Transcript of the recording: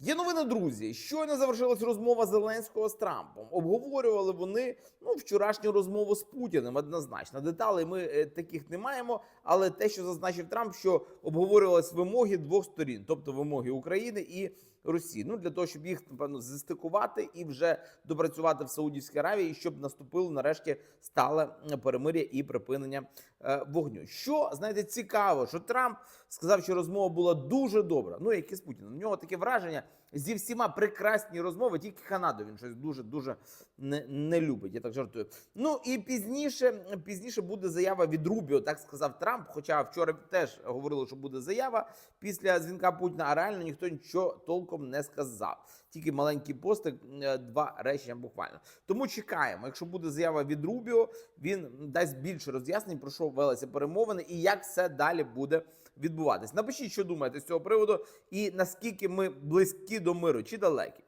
Є новини, друзі. Щойно завершилась розмова Зеленського з Трампом. Обговорювали вони ну вчорашню розмову з Путіним. Однозначно, деталей ми е, таких не маємо. Але те, що зазначив Трамп, що обговорювались вимоги двох сторін, тобто вимоги України і Росії. Ну для того, щоб їх напевно застикувати і вже допрацювати в Саудівській Аравії, щоб наступило нарешті стале перемир'я і припинення е, вогню. Що знаєте, цікаво, що Трамп сказав, що розмова була дуже добра. Ну як і з Путіним. У нього таке враження зі всіма прекрасні розмови. Тільки Канаду він щось дуже дуже не, не любить. Я так жартую. Ну і пізніше, пізніше буде заява від Рубіо, так сказав Трамп. Хоча вчора теж говорили, що буде заява після дзвінка Путіна, а реально ніхто нічого толком не сказав. Тільки маленький постик, е, два речення буквально. Тому чекаємо. Якщо буде заява від Рубіо, він дасть більше роз'яснень про що велися перемовини і як все далі буде відбуватись. Напишіть, що думаєте з цього приводу, і наскільки ми близькі до миру чи далекі.